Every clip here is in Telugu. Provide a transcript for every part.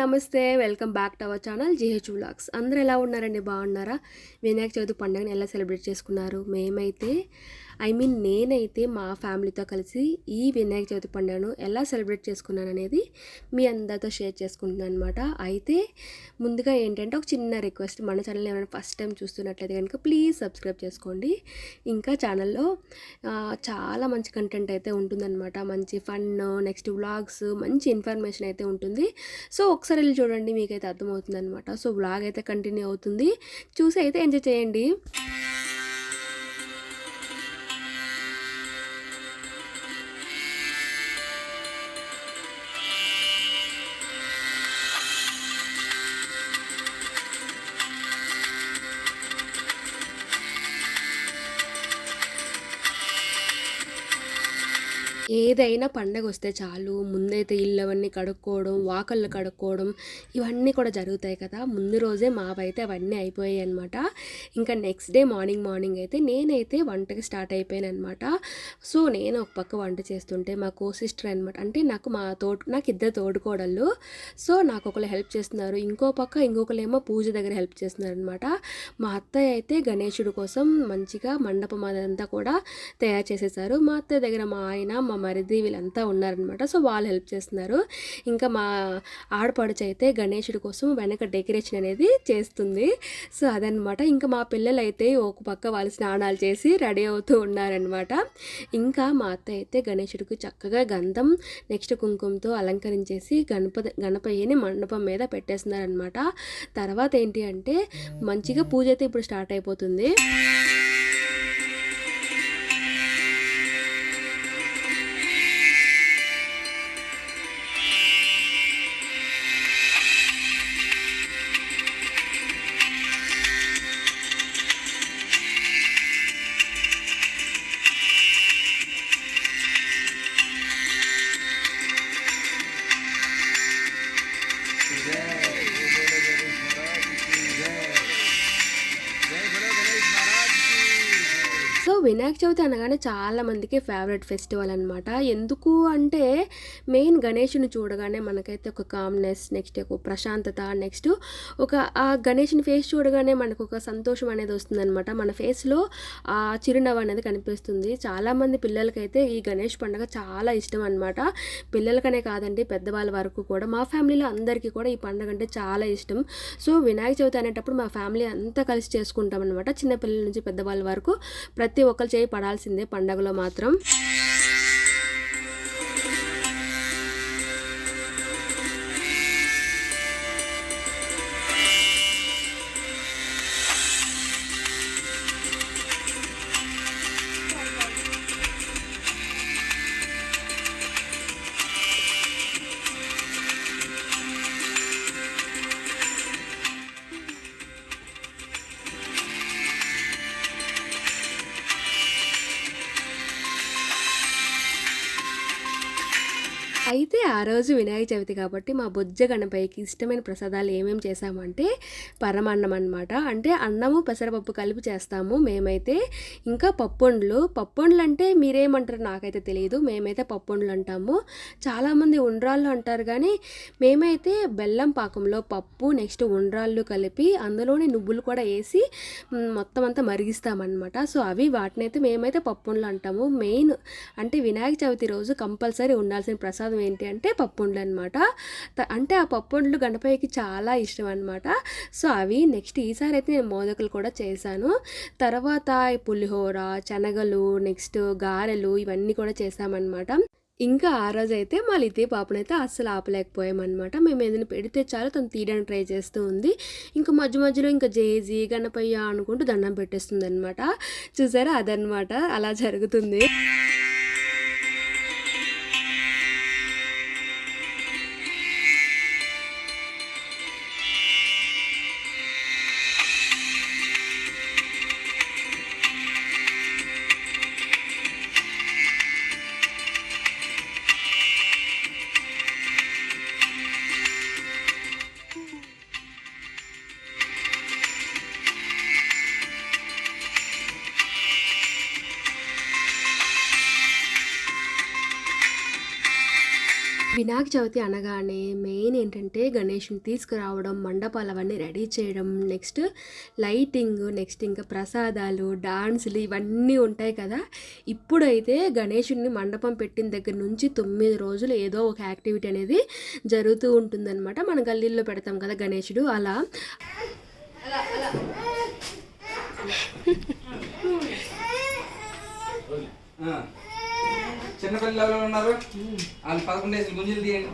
నమస్తే welcome back to our channel GH vlogs. అందరూ ఎలా ఉన్నారండి? బాగున్నారా? వినాయక చవితి పండుగని ఎలా సెలబ్రేట్ చేసుకున్నారు? మేమైతే ఐ మీన్ నేనైతే మా ఫ్యామిలీతో కలిసి ఈ వినాయక చవితి పండుగను ఎలా సెలబ్రేట్ చేసుకున్నాను అనేది మీ అందరితో షేర్ చేసుకుంటున్నాను అనమాట అయితే ముందుగా ఏంటంటే ఒక చిన్న రిక్వెస్ట్ మన ఛానల్ ఏమైనా ఫస్ట్ టైం చూస్తున్నట్లయితే కనుక ప్లీజ్ సబ్స్క్రైబ్ చేసుకోండి. ఇంకా ఛానల్లో చాలా మంచి కంటెంట్ అయితే ఉంటుందన్నమాట. మంచి ఫన్ నెక్స్ట్ వ్లాగ్స్ మంచి ఇన్ఫర్మేషన్ అయితే ఉంటుంది. సో ఒకసారి వెళ్ళి చూడండి మీకైతే అర్థమవుతుంది అనమాట సో వ్లాగ్ అయితే కంటిన్యూ అవుతుంది. చూసి అయితే ఎంజాయ్ చేయండి. ఏదైనా పండగ వస్తే చాలు ముందైతే ఇల్లు అవన్నీ కడుక్కోవడం వాకళ్ళు కడుక్కోవడం ఇవన్నీ కూడా జరుగుతాయి కదా. ముందు రోజే మావైతే అవన్నీ అయిపోయాయి అనమాట ఇంకా నెక్స్ట్ డే మార్నింగ్ మార్నింగ్ అయితే నేనైతే వంటకి స్టార్ట్ అయిపోయాను అనమాట సో నేను ఒక పక్క వంట చేస్తుంటే మా కో సిస్టర్ అనమాట అంటే నాకు మా తోడు నాకు ఇద్దరు తోడుకోడళ్ళు. సో నాకు ఒకరు హెల్ప్ చేస్తున్నారు. ఇంకో పక్క ఇంకొకరు ఏమో పూజ దగ్గర హెల్ప్ చేస్తున్నారు అనమాట మా అత్తయ్య అయితే గణేశుడి కోసం మంచిగా మండపం అదంతా కూడా తయారు చేసేసారు. మా అత్తయ్య దగ్గర మా ఆయన మా మరిది వీళ్ళంతా ఉన్నారనమాట. సో వాళ్ళు హెల్ప్ చేస్తున్నారు. ఇంకా మా ఆడపడుచు అయితే గణేశుడి కోసం వెనక డెకరేషన్ అనేది చేస్తుంది. సో అదనమాట. ఇంకా మా పిల్లలు అయితే ఒక పక్క వాళ్ళు స్నానాలు చేసి రెడీ అవుతూ ఉన్నారనమాట. ఇంకా మా అత్త అయితే గణేశుడికి చక్కగా గంధం నెక్స్ట్ కుంకుమతో అలంకరించేసి గణపతి గణపయ్యని మండపం మీద పెట్టేస్తున్నారనమాట. తర్వాత ఏంటి అంటే మంచిగా పూజ అయితే ఇప్పుడు స్టార్ట్ అయిపోతుంది. సో వినాయక చవితి అనగానే చాలా మందికి ఫేవరెట్ ఫెస్టివల్ అనమాట ఎందుకు అంటే మెయిన్ గణేషుని చూడగానే మనకైతే ఒక కామ్నెస్ నెక్స్ట్ ఒక ప్రశాంతత నెక్స్ట్ ఒక ఆ గణేషుని ఫేస్ చూడగానే మనకు ఒక సంతోషం అనేది వస్తుందనమాట మన ఫేస్లో ఆ చిరునవ్వు అనేది కనిపిస్తుంది. చాలామంది పిల్లలకైతే ఈ గణేష్ పండుగ చాలా ఇష్టం అనమాట పిల్లలకనే కాదండి పెద్దవాళ్ళ వరకు కూడా. మా ఫ్యామిలీలో అందరికీ కూడా ఈ పండుగ అంటే చాలా ఇష్టం. సో వినాయక చవితి అనేటప్పుడు మా ఫ్యామిలీ అంతా కలిసి చేసుకుంటాం అనమాట చిన్నపిల్లల నుంచి పెద్దవాళ్ళ వరకు. ప్రతి ఒక్కరు చేయి పడాల్సిందే పండగలో మాత్రం. ఆ రోజు వినాయక చవితి కాబట్టి మా బొజ్జ గణపయ్యకి ఇష్టమైన ప్రసాదాలు ఏమేమి చేసామంటే పరమాన్నం అనమాట అంటే అన్నము పెసరపప్పు కలిపి చేస్తాము మేమైతే. ఇంకా పప్పొండ్లు. పప్పొండ్లు అంటే మీరేమంటారు నాకైతే తెలియదు మేమైతే పప్పొండ్లు అంటాము. చాలామంది ఉండ్రాళ్ళు అంటారు కానీ మేమైతే బెల్లం పాకంలో పప్పు నెక్స్ట్ ఉండ్రాళ్ళు కలిపి అందులోనే నువ్వులు కూడా వేసి మొత్తం అంతా మరిగిస్తామన్నమాట. సో అవి వాటిని అయితే మేమైతే పప్పుండ్లు అంటాము. మెయిన్ అంటే వినాయక చవితి రోజు కంపల్సరీ ఉండాల్సిన ప్రసాదం ఏంటి అంటే పప్పుండ్లు అనమాట అంటే ఆ పప్పుండ్లు గణపయ్యకి చాలా ఇష్టం అనమాట సో అవి నెక్స్ట్ ఈసారి అయితే నేను మోదకులు కూడా చేశాను. తర్వాత పులిహోర శనగలు నెక్స్ట్ గారెలు ఇవన్నీ కూడా చేశామన్నమాట. ఇంకా ఆ రోజు అయితే మా లితి పాపనైతే అస్సలు ఆపలేకపోయామన్నమాట. మేము ఏదైనా పెడితే చాలు తను తీయడానికి ట్రై చేస్తూ ఉంది. ఇంకా మధ్య మధ్యలో ఇంకా జేజీ గణపయ్య అనుకుంటూ దండం పెట్టేస్తుంది అనమాట చూసారా? అదనమాట అలా జరుగుతుంది. వినాయక చవితి అనగానే మెయిన్ ఏంటంటే గణేష్ని తీసుకురావడం మండపాలు అవన్నీ రెడీ చేయడం నెక్స్ట్ లైటింగ్ నెక్స్ట్ ఇంకా ప్రసాదాలు డాన్సులు ఇవన్నీ ఉంటాయి కదా. ఇప్పుడైతే గణేషుడిని మండపం పెట్టిన దగ్గర నుంచి తొమ్మిది రోజులు ఏదో ఒక యాక్టివిటీ అనేది జరుగుతూ ఉంటుందన్నమాట. మన గల్లీల్లో పెడతాం కదా గణేషుడు అలా. ఎవరు ఉన్నారు వాళ్ళు పదకొండు వేసి గుంజలు తీయండి.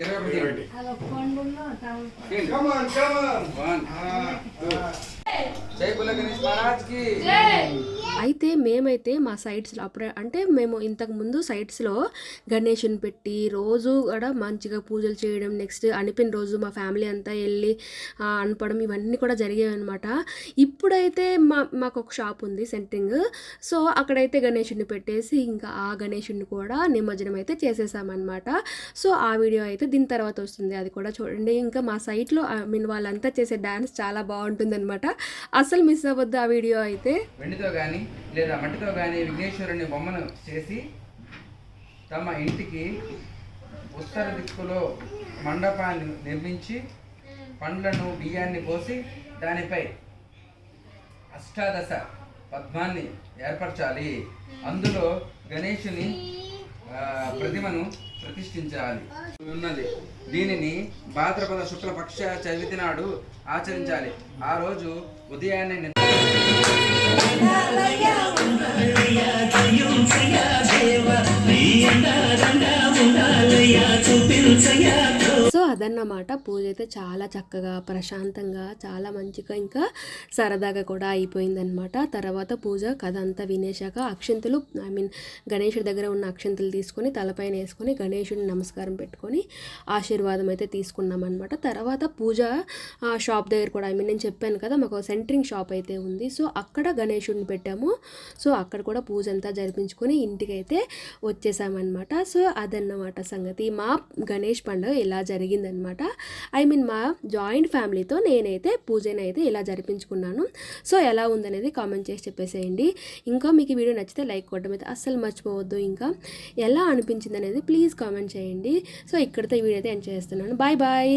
ఇరవై ఒకటి. జై గణేష్ మహారాజ్కి అయితే మేమైతే మా సైట్స్లో అప్పుడే అంటే మేము ఇంతకు ముందు సైట్స్లో గణేషుని పెట్టి రోజు కూడా మంచిగా పూజలు చేయడం నెక్స్ట్ అనిపిన రోజు మా ఫ్యామిలీ అంతా వెళ్ళి అనపడం ఇవన్నీ కూడా జరిగేవి అనమాట ఇప్పుడైతే మా మాకు ఒక షాప్ ఉంది సెంటరింగ్. సో అక్కడైతే గణేషుడిని పెట్టేసి ఇంకా ఆ గణేషుడిని కూడా నిమజ్జనం అయితే చేసేసామన్నమాట. సో ఆ వీడియో అయితే దీని తర్వాత వస్తుంది. అది కూడా చూడండి. ఇంకా మా సైట్లో ఐ మీన్ వాళ్ళంతా చేసే డ్యాన్స్ చాలా బాగుంటుందన్నమాట. అసలు మిస్ అవ్వద్దు ఆ వీడియో అయితే. వెండితో కానీ లేదా మట్టితో కానీ విఘ్నేశ్వరుని బొమ్మను చేసి తమ ఇంటికి ఉత్తర దిక్కులో మండపాన్ని నిర్మించి పండ్లను బియ్యాన్ని పోసి దానిపై అష్టాదశ పద్మాన్ని ఏర్పరచాలి. అందులో గణేషుని ప్రతిమను ప్రతిష్ఠించాలి. ఉన్నది. దీనిని భాద్రపద శుక్ల పక్ష చవితి నాడు ఆచరించాలి. ఆ రోజు ఉదయాన్నే అదన్నమాట పూజ అయితే చాలా చక్కగా ప్రశాంతంగా చాలా మంచిగా ఇంకా సరదాగా కూడా అయిపోయిందనమాట తర్వాత పూజ కథ అంతా వినేశాక అక్షంతులు ఐ మీన్ గణేషుడి దగ్గర ఉన్న అక్షంతులు తీసుకొని తలపైన వేసుకొని గణేషుడిని నమస్కారం పెట్టుకొని ఆశీర్వాదం అయితే తీసుకున్నామన్నమాట. తర్వాత పూజ ఆ, షాప్ దగ్గర కూడా ఐ మీన్ నేను చెప్పాను కదా మాకు సెంటరింగ్ షాప్ అయితే ఉంది. సో అక్కడ గణేషుడిని పెట్టాము. సో అక్కడ కూడా పూజ అంతా జరిపించుకొని ఇంటికి అయితే వచ్చేసామన్నమాట. సో అదన్నమాట సంగతి. మా గణేష్ పండుగ ఇలా అనమాట ఐ మీన్ మా జాయింట్ ఫ్యామిలీతో నేనైతే పూజను అయితే ఇలా జరిపించుకున్నాను. సో ఎలా ఉందనేది కామెంట్ చేసి చెప్పేసేయండి. ఇంకా మీకు వీడియో నచ్చితే లైక్ కొట్టడం అయితే అస్సలు మర్చిపోవద్దు ఇంకా. ఎలా అనిపించింది అనేది ప్లీజ్ కామెంట్ చేయండి. సో ఇక్కడితో ఈ వీడియో అయితే ఎంజాయ్ చేస్తున్నాను. Bye bye